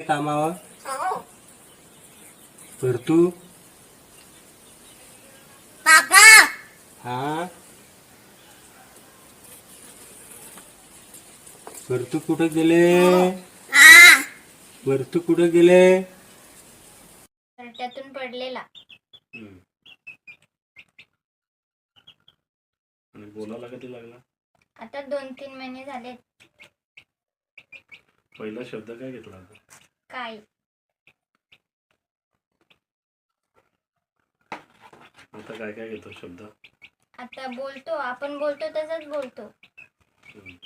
कामावर? हो. तर तू? हा? वरतू कुठे गेले? हा. वरतू कुठे गेले? रट्ट्यातून पडलेला. आणि बोलायला कधी लागला? आता दोन तीन महिने झाले पहिला शब्द काय घेतला होता? काय आता काय काय घेतो शब्द? आता बोलतो आपण बोलतो तसंच बोलतो. हम्म.